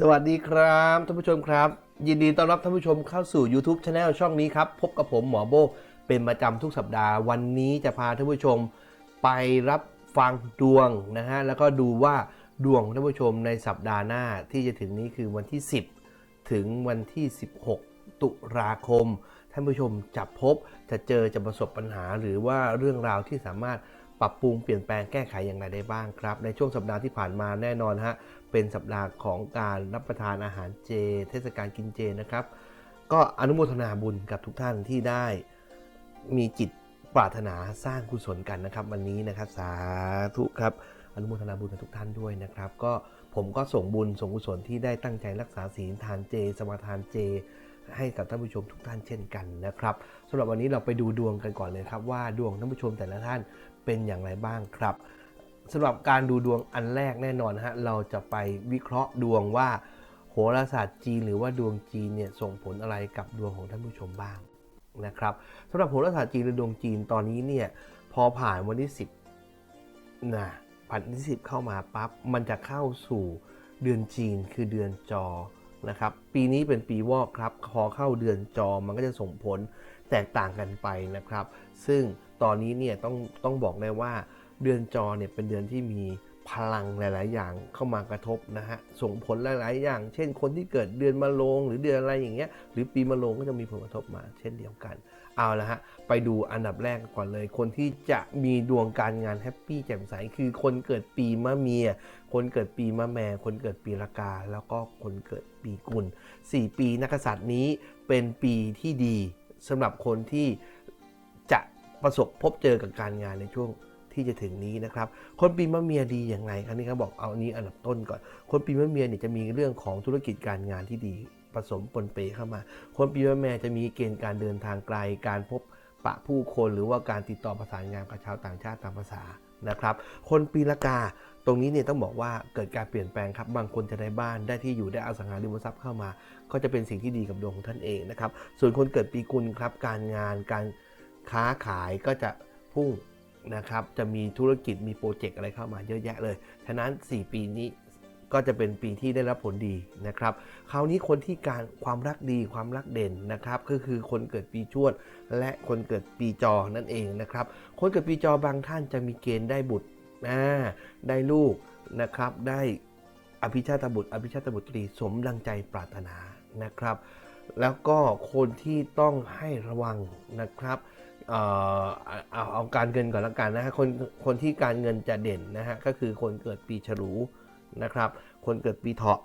สวัสดีครับท่านผู้ชมครับ ยินดีต้อนรับท่านผู้ชมเข้าสู่ YouTube Channel ช่องนี้ครับ พบกับผมหมอโบเป็นประจำทุกสัปดาห์ วันนี้จะพาท่านผู้ชมไปรับฟังดวงนะฮะแล้วก็ดูว่าดวงของท่านผู้ชมในสัปดาห์หน้าที่จะถึงนี้คือวันที่ 10 ถึงวันที่ 16 ตุลาคม ท่านผู้ชมจะพบจะเจอจะประสบปัญหาหรือว่าเรื่องราวที่สามารถ ปรับปรุงเปลี่ยนแปลงแก้ไขอย่างไรได้บ้างครับ ในช่วงสัปดาห์ที่ผ่านมาแน่นอนฮะเป็นสัปดาห์ของการรับประทานอาหารเจ เทศกาลกินเจนะครับ ก็อนุโมทนาบุญกับทุกท่านที่ได้มีจิตปรารถนาสร้างกุศลกันนะครับ วันนี้นะครับสาธุครับอนุโมทนาบุญกับทุกท่านด้วยนะครับ ก็ผมก็ส่งบุญส่งกุศลที่ได้ตั้งใจรักษาศีลทานเจ สมาทานเจ ให้กับท่านผู้ชมทุกท่านเช่นกันนะครับสำหรับวันนี้เราไปดูดวงกันก่อนเลยครับว่าดวงท่านผู้ชมแต่ละท่าน เป็นอย่างไรบ้างครับสำหรับการดูดวงอันแรกแน่นอนฮะเราจะไปวิเคราะห์ดวงว่า โหราศาสตร์จีนหรือว่าดวงจีนเนี่ยส่งผลอะไรกับดวงของท่านผู้ชมบ้างนะครับสำหรับโหราศาสตร์จีนหรือดวงจีนตอนนี้เนี่ยพอผ่านวันที่ 10นะผ่านวันที่10 เข้ามาปั๊บมันจะเข้าสู่เดือนจีนคือเดือนจอนะครับปีนี้เป็นปีวอกครับพอเข้าเดือนจอมันก็จะส่งผลแตกต่างกันไปนะครับ ซึ่ง ตอนนี้เนี่ยต้องต้องบอกได้ว่าเดือนจอเนี่ยเป็นเดือนที่มีพลังหลาย ๆ อย่างเข้ามากระทบนะฮะส่งผลหลาย ๆ อย่าง เช่นคนที่เกิดเดือนมะโรงหรือเดือนอะไรอย่างเงี้ยหรือปีมะโรงก็จะมีผลกระทบมาเช่นเดียวกัน เอาละฮะไปดูอันดับแรกก่อนเลย คนที่จะมีดวงการงานแฮปปี้แจ่มใสคือคนเกิดปีมะเมีย คนเกิดปีมะแม่ คนเกิดปีละกา แล้วก็คนเกิดปีกุล4ปีนักษัตริย์นี้เป็นปีที่ดีสำหรับคนที่ ประสบพบเจอกับการงานในช่วงที่จะถึงนี้นะครับ คนปีมะเมียดีอย่างไรครับนี่เขาบบอกเอานนี้อันดับต้นก่อน คนปีมะเมียเนี่ยจะมีเรื่องของธุรกิจการงานที่ดีผสมปนเปเข้ามา คนปีมะแม่จะมีเกณฑ์การเดินทางไกล การพบปะผู้คนหรือว่าการติดต่อประสานงานกับชาวต่างชาติตามภาษานะครับ คนปีละกาตรงนี้เนี่ยต้องบอกว่าเกิดการเปลี่ยนแปลงครับ บางคนจะได้บ้านได้ที่อยู่ได้อสังหาริมทรัพย์เข้ามา ก็จะเป็นสิ่งที่ดีกับดวงของท่านเองนะครับ ส่วนคนเกิดปีกุลครับ การงานการ ค้าขายก็จะพุ่งนะครับ จะมีธุรกิจมีโปรเจกต์อะไรเข้ามาเยอะแยะเลย ฉะนั้น 4 ปีนี้ก็จะเป็นปีที่ได้รับผลดีนะครับ คราวนี้คนที่การความรักดีความรักเด่นนะครับ ก็คือคนเกิดปีชวด และคนเกิดปีจอนั่นเองนะครับ คนเกิดปีจอบางท่านจะมีเกณฑ์ได้บุตรอ่าได้ลูกนะครับ ได้อภิชาตบุตร อภิชาตบุตรีสมดังใจปรารถนานะครับ แล้วก็คนที่ต้องให้ระวังนะครับ เอ่อเอาเอาการเงินก่อนละกันนะฮะคนคนที่การเงินจะเด่นนะฮะก็คือคนเกิดปีฉลูนะครับ คนเกิดปีเถาะ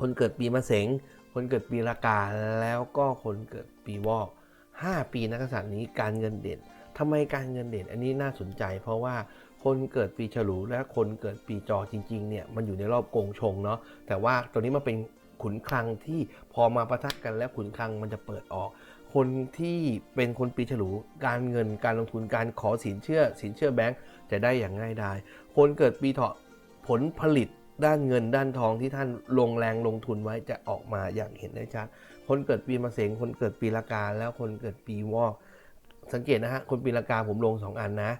คนเกิดปีมะเสงคนเกิดปีละกาแล้วก็คนเกิดปีวอก 5 ปีนักษัตริย์นี้การเงินเด่นทำไมการเงินเด่น อันนี้น่าสนใจ เพราะว่าคนเกิดปีฉลูและคนเกิดปีจอจริงๆเนี่ยมันอยู่ในรอบกงชงเนาะแต่ว่าตัวนี้มันเป็นขุนคลังที่พอมาประทักกันแล้วขุนคลังมันจะเปิดออก คนที่เป็นคนปีฉลูการเงินการลงทุนการขอสินเชื่อ สินเชื่อแบงก์จะได้อย่างง่ายดายคนเกิดปีเถาะผลผลิตด้านเงินด้านทองที่ท่านลงแรงลงทุนไว้จะออกมาอย่างเห็นได้ชัดคนเกิดปีมะเสงคนเกิดปีละกาแล้วคนเกิดปีวอก สังเกตนะฮะคนปีละกาผมลง 2 อันนะ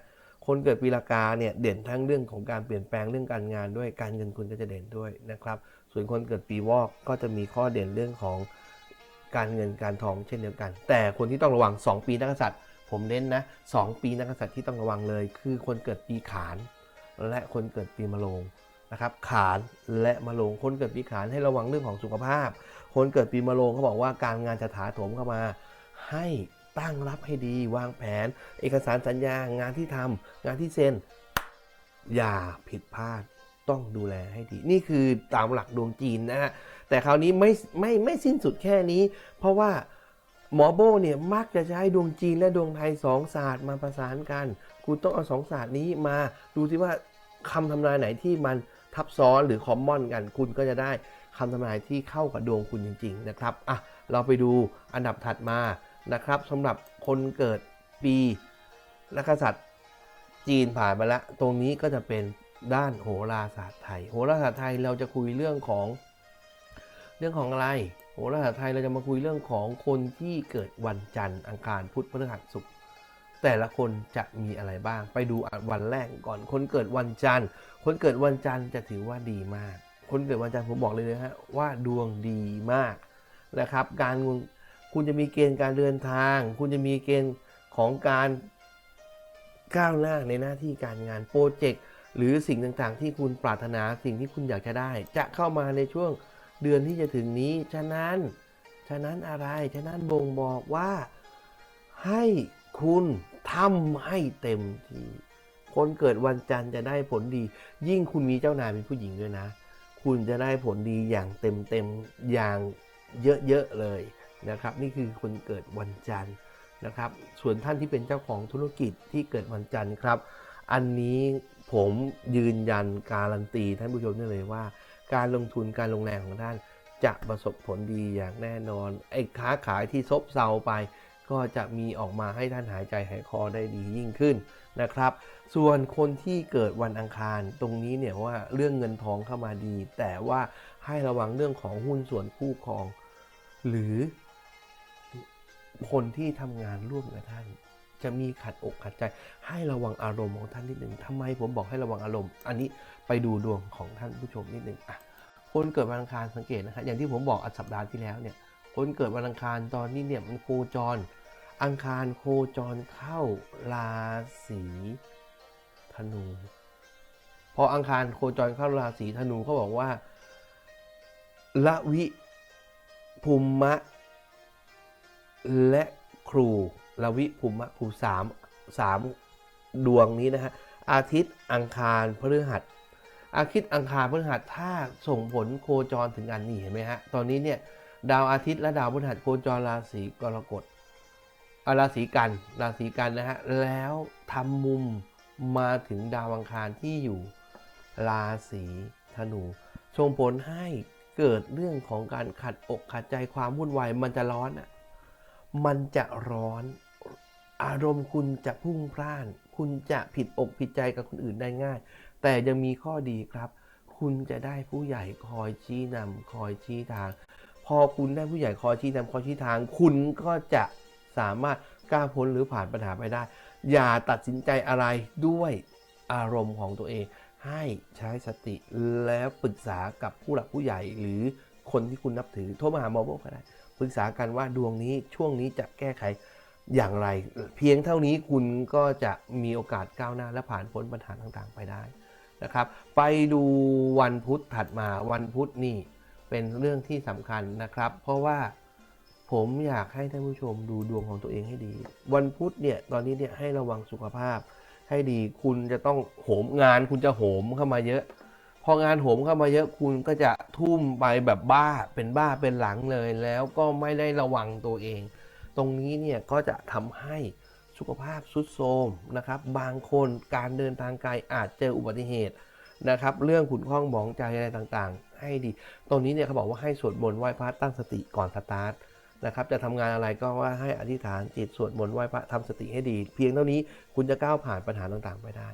คนเกิดปีละกาเนี่ยเด่นทั้งเรื่องของการเปลี่ยนแปลงเรื่องการงานด้วยการเงินคุณก็จะเด่นด้วยนะครับ ส่วนคนเกิดปีวอกก็จะมีข้อเด่นเรื่องของ การเงินการทองเช่นเดียวกัน แต่คนที่ต้องระวัง 2 ปีนักษัตริย์ ผมเน้นนะสองปีนักษัตริย์ที่ต้องระวังเลย คือคนเกิดปีขาน และคนเกิดปีมะโรงนะครับขานและมะโรงคนเกิดปีขานให้ระวังเรื่องของสุขภาพ คนเกิดปีมะโรงเขาบอกว่าการงานจะถาโถมเข้ามา ให้ตั้งรับให้ดี วางแผน เอกสารสัญญางานที่ทำงานที่เซ็นอย่าผิดพลาดต้องดูแลให้ดี นี่คือตามหลักดวงจีนนะฮะ แต่คราวนี้ไม่ไม่ไม่สิ้นสุดแค่นี้ เพราะว่าหมอโบเนี่ยมักจะใช้ดวงจีนและดวงไทยสองศาสตร์มาประสานกัน คุณต้องเอาสองศาสตร์นี้มาดูสิว่าคำทำนายไหนที่มันทับซ้อนหรือคอมมอนกัน คุณก็จะได้คำทำนายที่เข้ากับดวงคุณจริง ๆ นะครับอะเราไปดูอันดับถัดมานะครับสำหรับคนเกิดปีนักกษัตริย์จีนผ่านไปแล้ว ตรงนี้ก็จะเป็นด้านโหราศาสตร์ไทย โหราศาสตร์ไทยเราจะคุยเรื่องของ เรื่องของอะไรโหราศาสตร์ไทยเราจะมาคุยเรื่องของคนที่เกิดวันจันทร์อังคารพุธพฤหัสศุกร์แต่ละคนจะมีอะไรบ้าง ไปดูวันแรกก่อนคนเกิดวันจันทร์ คนเกิดวันจันทร์จะถือว่าดีมาก คนเกิดวันจันทร์ผมบอกเลยนะฮะว่าดวงดีมากนะครับ การเงินคุณจะมีเกณฑ์การเดินทาง คุณจะมีเกณฑ์ของการก้าวหน้าในหน้าที่การงานโปรเจกต์หรือสิ่งต่างๆ ที่คุณปรารถนาสิ่งที่คุณอยากจะได้ จะเข้ามาในช่วง เดือนที่จะถึงนี้ ฉะนั้น ฉะนั้นอะไร ฉะนั้นบ่งบอกว่าให้คุณทำให้เต็มที่ คนเกิดวันจันทร์จะได้ผลดี ยิ่งคุณมีเจ้านายเป็นผู้หญิงด้วยนะ คุณจะได้ผลดีอย่างเต็มเต็มๆอย่างเยอะๆเลยนะครับ นี่คือคนเกิดวันจันทร์นะครับ ส่วนท่านที่เป็นเจ้าของธุรกิจที่เกิดวันจันทร์ครับ อันนี้ผมยืนยันการันตีท่านผู้ชมได้เลยว่า การลงทุนการลงแรงของท่าน จะประสบผลดีอย่างแน่นอน ไอ้ค้าขายที่ซบเซาไป ก็จะมีออกมาให้ท่านหายใจหายคอได้ดียิ่งขึ้นนะครับ ส่วนคนที่เกิดวันอังคารตรงนี้เนี่ยว่าเรื่องเงินทองเข้ามาดี แต่ว่าให้ระวังเรื่องของหุ้นส่วนคู่ครอง หรือคนที่ทำงานร่วมกับท่าน จะมีขัดอกขัดใจให้ระวังอารมณ์ของท่านนิดหนึ่งทำไมผมบอกให้ระวังอารมณ์ อันนี้ ไปดูดวงของท่านผู้ชมนิดหนึ่งอะคนเกิดวันอังคารสังเกตนะครับอย่างที่ผมบอกอันสัปดาห์ที่แล้วเนี่ยคนเกิดวันอังคารตอนนี้เนี่ยมันโคจร อังคารโคจรเข้าราศีธนู พออังคารโคจรเข้าราศีธนูเขาบอกว่าละวิภูมะ และครูละวิภูมะครูสามสามดวงนี้นะฮะอาทิตย์อังคารพฤหัส อาทิตย์อังคารพฤหัสถ้าส่งผลโคจรถึงกันนี่เห็นไหมฮะ ตอนนี้เนี่ยดาวอาทิตย์และดาวพฤหัสโคจรราศีกรกฎอ่าราศีกันราศีกันนะฮะ แล้วทำมุมมาถึงดาวอังคารที่อยู่ราศีธนูส่งผลให้เกิดเรื่องของการขัดอกขัดใจความวุ่นวายมันจะร้อนอะมันจะร้อนอารมณ์คุณจะพุ่งพล่าน คุณจะผิดอกผิดใจกับคนอื่นได้ง่าย แต่ยังมีข้อดีครับ คุณจะได้ผู้ใหญ่คอยชี้นำคอยชี้ทาง พอคุณได้ผู้ใหญ่คอยชี้นำคอยชี้ทาง คุณก็จะสามารถกล้าพ้นหรือผ่านปัญหาไปได้ อย่าตัดสินใจอะไรด้วยอารมณ์ของตัวเอง ให้ใช้สติแล้วปรึกษากับผู้หลักผู้ใหญ่หรือคนที่คุณนับถือโทรมาหาหมอโบก็ได้ปรึกษากันว่าดวงนี้ช่วงนี้จะแก้ไขอย่างไร เพียงเท่านี้คุณก็จะมีโอกาสก้าวหน้าและผ่านพ้นปัญหาต่างๆ ไปได้ นะครับ ไปดูวันพุธถัดมาวันพุธนี่เป็นเรื่องที่สำคัญนะครับ เพราะว่าผมอยากให้ท่านผู้ชมดูดวงของตัวเองให้ดี วันพุธเนี่ยตอนนี้เนี่ยให้ระวังสุขภาพ ให้ดีคุณจะต้องโหมงานคุณจะโหมเข้ามาเยอะ พองานโหมเข้ามาเยอะคุณก็จะทุ่มไปแบบบ้าเป็นบ้าเป็นหลังเลย แล้วก็ไม่ได้ระวังตัวเอง ตรงนี้เนี่ยก็จะทำให้ สุขภาพสุดโทรมนะครับ บางคนการเดินทางไกลอาจเจออุบัติเหตุนะครับ เรื่องขุนข้องหมองใจอะไรต่างๆ ให้ดี ตรงนี้เนี่ยเขาบอกว่าให้สวดมนต์ไหว้พระตั้งสติก่อนสตาร์ทนะครับ จะทำงานอะไรก็ว่าให้อธิษฐานจิตสวดมนต์ไหว้พระทำสติให้ดี เพียงเท่านี้คุณจะก้าวผ่านปัญหาต่างๆไปได้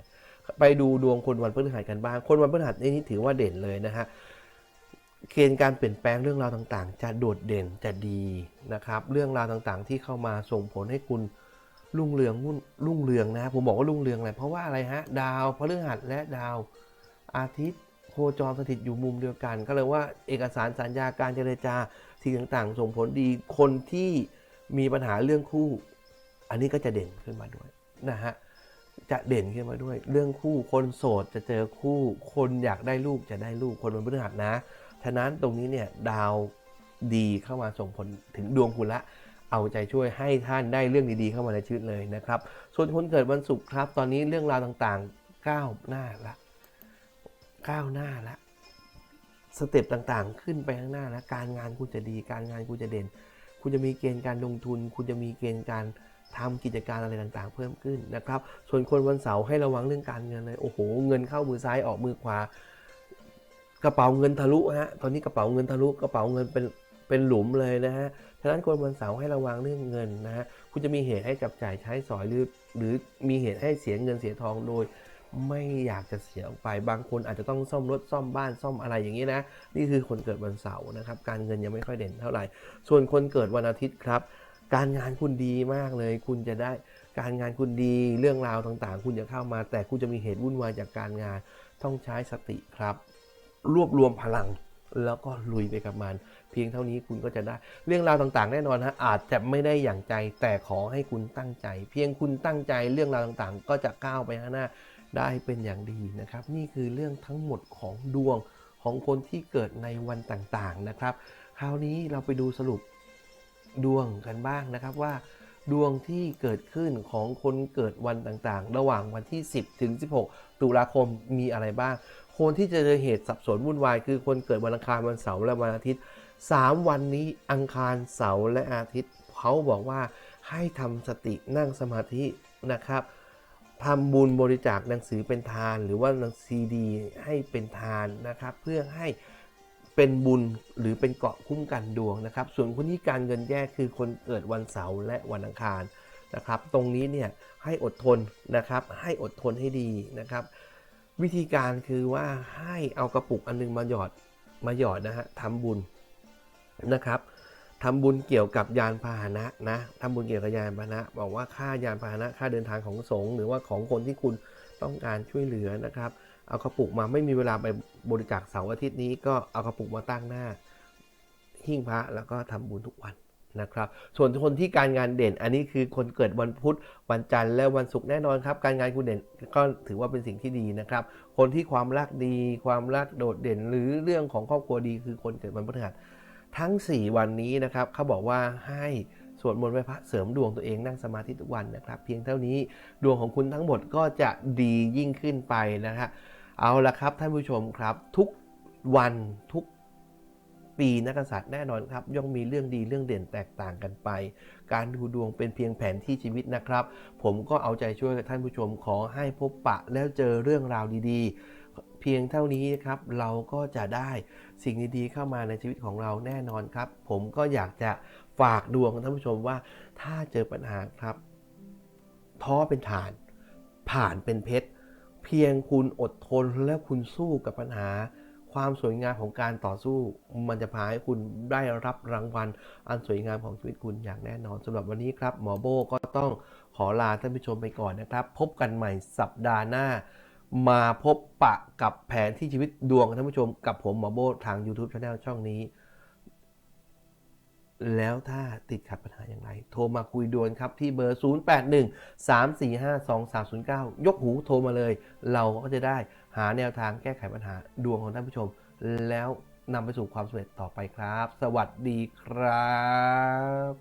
ไปดูดวงคนวันพฤหัสกันบ้าง คนวันพฤหัสนี่ถือว่าเด่นเลยนะฮะเกณฑ์การเปลี่ยนแปลงเรื่องราวต่างๆ จะโดดเด่นจะดีนะครับ เรื่องราวต่างๆ ที่เข้ามาส่งผลให้คุณ รุ่งเรืองรุ่งเรืองนะผมบอกว่ารุ่งเรืองอะไรเพราะว่าอะไรฮะ ดาวพฤหัสและดาวอาทิตย์โคจรสถิตอยู่มุมเดียวกัน ก็เลยว่าเอกสารสัญญาการเจรจาสิ่งต่างๆ ส่งผลดีคนที่มีปัญหาเรื่องคู่ อันนี้ก็จะเด่นขึ้นมาด้วยนะฮะจะเด่นขึ้นมาด้วย เรื่องคู่คนโสดจะเจอคู่ คนอยากได้ลูกจะได้ลูกคนวันพฤหัสนะ ฉะนั้นตรงนี้เนี่ยดาวดีเข้ามาส่งผลถึงดวงคุณละ เอาใจช่วยให้ท่านได้เรื่องดีๆเข้ามาในชีวิตเลยนะครับ ส่วนคนเกิดวันศุกร์ครับ ตอนนี้เรื่องราวต่างๆก้าวหน้าละก้าวหน้าละสเต็ปต่างๆ ขึ้นไปข้างหน้าแล้วการงานคุณจะดีการงานคุณจะเด่น คุณจะมีเกณฑ์การลงทุน คุณจะมีเกณฑ์การทำกิจการอะไรต่างๆ เพิ่มขึ้นนะครับ ส่วนคนวันเสาร์ให้ระวังเรื่องการเงินเลย โอ้โห เงินเข้ามือซ้ายออกมือขวา กระเป๋าเงินทะลุฮะ ตอนนี้กระเป๋าเงินทะลุ กระเป๋าเงินเป็น เป็นหลุมเลยนะฮะ ฉะนั้นคนวันเสาร์ให้ระวังเรื่องเงินนะฮะ คุณจะมีเหตุให้จับจ่ายใช้สอยหรือ หรือมีเหตุให้เสียเงินเสียทองโดย ไม่อยากจะเสียออกไป บางคนอาจจะต้องซ่อมรถซ่อมบ้านซ่อมอะไรอย่างนี้นะ นี่คือคนเกิดวันเสาร์นะครับ การเงินยังไม่ค่อยเด่นเท่าไหร่ ส่วนคนเกิดวันอาทิตย์ครับ การงานคุณดีมากเลย คุณจะได้การงานคุณดีเรื่องราวต่างๆ คุณจะเข้ามา แต่คุณจะมีเหตุวุ่นวายจากการงาน ต้องใช้สติครับ รวบรวมพลัง แล้วก็ลุยไปกับมัน เพียงเท่านี้คุณก็จะได้ เรื่องราวต่างๆ แน่นอนฮะอาจจะไม่ได้อย่างใจ แต่ขอให้คุณตั้งใจ เพียงคุณตั้งใจเรื่องราวต่างๆ ก็จะก้าวไปข้างหน้าได้เป็นอย่างดีนะครับ นี่คือเรื่องทั้งหมดของดวงของคนที่เกิดในวันต่างๆนะครับ คราวนี้เราไปดูสรุปดวงกันบ้างนะครับว่าดวงที่เกิดขึ้นของคนเกิดวันต่างๆ ระหว่างวันที่ 10 ถึง 16 ตุลาคมมีอะไรบ้าง คนที่จะเจอเหตุสับสนวุ่นวายคือคนเกิดวันอังคารวันเสาร์และวันอาทิตย์ 3 วันนี้อังคารเสาร์และอาทิตย์เขาบอกว่าให้ทำสตินั่งสมาธินะครับทำบุญบริจาคหนังสือเป็นทาน หรือว่าหนังซีดีให้เป็นทานนะครับ เพื่อให้เป็นบุญหรือเป็นเกาะคุ้มกันดวงนะครับ ส่วนคนที่การเงินแย่คือคนเกิดวันเสาร์และวันอังคารนะครับ ตรงนี้เนี่ยให้อดทนนะครับ ให้อดทนให้ดีนะครับ วิธีการคือว่าให้เอากระปุกอันนึงมาหยอดมาหยอดนะฮะทำบุญนะครับทำบุญเกี่ยวกับยานพาหนะนะทำบุญเกี่ยวกับยานพาหนะ บอกว่าค่ายานพาหนะ ค่าเดินทางของสงฆ์หรือว่าของคนที่คุณต้องการช่วยเหลือนะครับ เอากระปุกมาไม่มีเวลาไปบริจาคเสาร์อาทิตย์นี้ก็เอากระปุกมาตั้งหน้า หิ้งพระแล้วก็ทำบุญทุกวัน นะครับส่วนคนที่การงานเด่นอันนี้คือคนเกิดวันพุธวันจันทร์และวันศุกร์แน่นอนครับ การงานคุณเด่นก็ถือว่าเป็นสิ่งที่ดีนะครับ คนที่ความรักดีความรักโดดเด่น หรือเรื่องของครอบครัวดีคือคนเกิดวันพฤหัสทั้ง 4 วันนี้นะครับเขาบอกว่าให้สวดมนต์ไหว้พระเสริมดวงตัวเองนั่งสมาธิทุกวันนะครับ เพียงเท่านี้ดวงของคุณทั้งหมดก็จะดียิ่งขึ้นไปนะฮะเอาละครับท่านผู้ชมครับทุกวันทุก ปีนักกษัตริย์แน่นอนครับย่อมมีเรื่องดีเรื่องเด่นแตกต่างกันไป การดูดวงเป็นเพียงแผนที่ชีวิตนะครับ ผมก็เอาใจช่วยท่านผู้ชมขอให้พบปะแล้วเจอเรื่องราวดีๆ เพียงเท่านี้นะครับเราก็จะได้สิ่งดีๆเข้ามาในชีวิตของเราแน่นอนครับ ผมก็อยากจะฝากดวงท่านผู้ชมว่าถ้าเจอปัญหาครับท้อเป็นฐาน ผ่านเป็นเพชร เพียงคุณอดทนและคุณสู้กับปัญหา ความสวยงามของการต่อสู้มันจะพาให้คุณได้รับรางวัล อันสวยงามของชีวิตคุณอย่างแน่นอนสำหรับวันนี้ครับ หมอโบก็ต้องขอลาท่านผู้ชมไปก่อนนะครับ พบกันใหม่สัปดาห์หน้า มาพบปะกับแผนที่ชีวิตดวงท่านผู้ชม กับผมหมอโบทาง YouTube Channel ช่องนี้ แล้วถ้าติดขัดปัญหาอย่างไร โทรมาคุยด่วนครับที่เบอร์ 081 345 2309 ยกหูโทรมาเลย เราก็จะได้ หาแนวทางแก้ไขปัญหาดวงของท่านผู้ชม แล้วนำไปสู่ความสำเร็จต่อไปครับ สวัสดีครับ